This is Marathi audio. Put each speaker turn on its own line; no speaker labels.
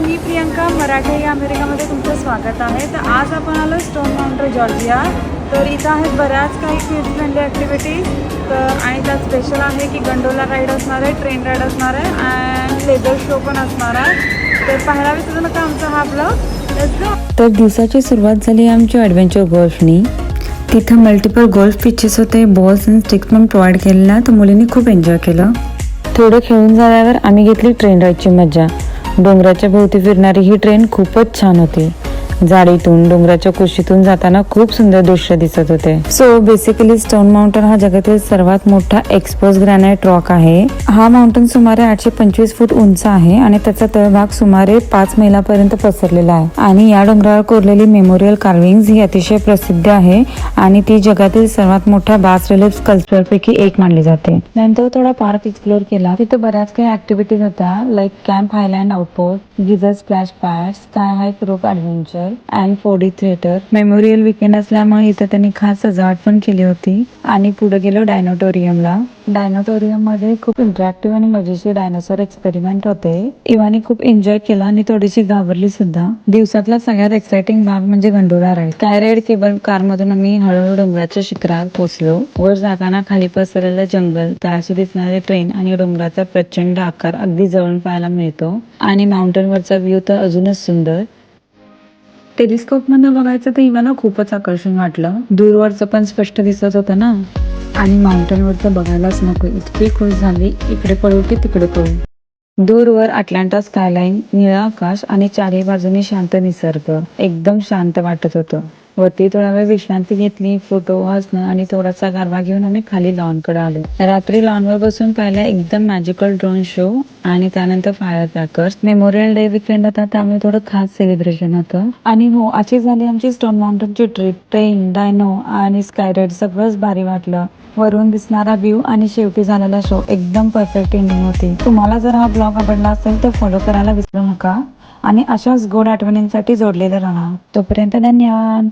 मी प्रियंका मराठे या अमेरिकामध्ये तुमचं स्वागत आहे. तर आज आपण आलो स्टोन माउंटर जॉर्जिया. तर इथं आहेत बऱ्याच काही किड्स फ्रेंडली ॲक्टिव्हिटीज तर आणि त्यात स्पेशल आहे की गंडोला राईड असणार आहे ट्रेन राईड असणार आहे अँड लेझर शो पण असणार आहे. तर पाहायला विसरू नका आमचा हा ब्लॉग
तर दिवसाची सुरुवात झाली आमची ॲडव्हेंचर गोल्फनी तिथं मल्टिपल गोल्फ पिचेस होते बॉल्स आणि स्टिक्स पण प्रोव्हाइड केलेला तर मुलींनी खूप एन्जॉय केलं. थोडं खेळून झाल्यावर आम्ही घेतली ट्रेन राईडची मजा डोंगराच्या भोवती फिरणारी ही ट्रेन खूपच छान होती. झाडीतून डोंगराच्या कुशीतून जाताना खूप सुंदर दृश्य दिसत होते. सो बेसिकली स्टोन माउंटन हा जगातील सर्वात मोठा एक्सपोज ग्रॅनाइट रॉक आहे. हा माउंटन सुमारे आठशे पंचवीस फूट उंच आहे आणि त्याचा तळभाग सुमारे पाच मैलापर्यंत पसरलेला आहे. आणि या डोंगरावर कोरलेली मेमोरियल कार्विंग ही अतिशय प्रसिद्ध आहे आणि ती जगातील सर्वात मोठ्या बास रिलीफ कल्चर पैकी एक मानली जाते. नंतर थोडा पार्क एक्सप्लोर केला. तिथे बऱ्याच काही ऍक्टिव्हिटीज होत्या like camp highland outpost geyser splash pad sky hike rock adventure and फोडी थिएटर. मेमोरियल विकेंड असल्यामुळे इथं त्यांनी खास सजावट पण केली होती. आणि पुढे गेलो डायनोटोरियमला डायनोटोरियममध्ये खूप इंटरॅक्टिव्ह आणि मजेशीर डायनोसॉर एक्सपेरिमेंट होते. इवानी खूप एन्जॉय केला आणि थोडीशी घाबरली सुद्धा. दिवसातला सगळ्यात एक्साइटिंग भाग म्हणजे गंडोरा राईड काय केबल कार मधून आम्ही हळूहळू डोंगराच्या शिखरात पोहोचलो. वर जाताना खाली पसरलेलं जंगल तळाशी दिसणारे ट्रेन आणि डोंगराचा प्रचंड आकार अगदी जवळून पाहायला मिळतो. आणि माउंटेन वरचा व्ह्यू तर अजूनच सुंदर. टेलिस्कोपमधनं बघायचं तर मला खूपच आकर्षण वाटलं. दूरवरचं पण स्पष्ट दिसत होतं ना? आणि माउंटनवरचं बघायलाच नको. इतकी खुश झाली. इकडे पळू की तिकडे पळू. दूरवर अटलांटा स्कायलाईन निळा आकाश आणि चारही बाजूनी शांत निसर्ग. एकदम शांत वाटत होतं. वरती थोडा वेळ विश्रांती घेतली फोटो वाचणं आणि थोडासा गारवा घेऊन आम्ही खाली लॉनकडे आलो. रात्री लॉन वर बसून पाहिला एकदम मॅजिकल ड्रोन शो आणि त्यानंतर fire crackers memorial day weekend होता त्यामुळे थोडं खास सेलिब्रेशन होतं. आणि हो अशी झाली आमची स्टोन माउंटनची ट्रिप ट्रेन डायनो आणि स्काय राईड सगळंच भारी वाटलं. वरून दिसणारा व्ह्यू आणि शेवटी झालेला शो एकदम परफेक्ट एंडिंग होती. तुम्हाला जर हा ब्लॉग आवडला असेल तर फॉलो करायला विसरू नका. आणि अशाच गोड आठवणींसाठी जोडलेलं राहा. तोपर्यंत धन्यवाद.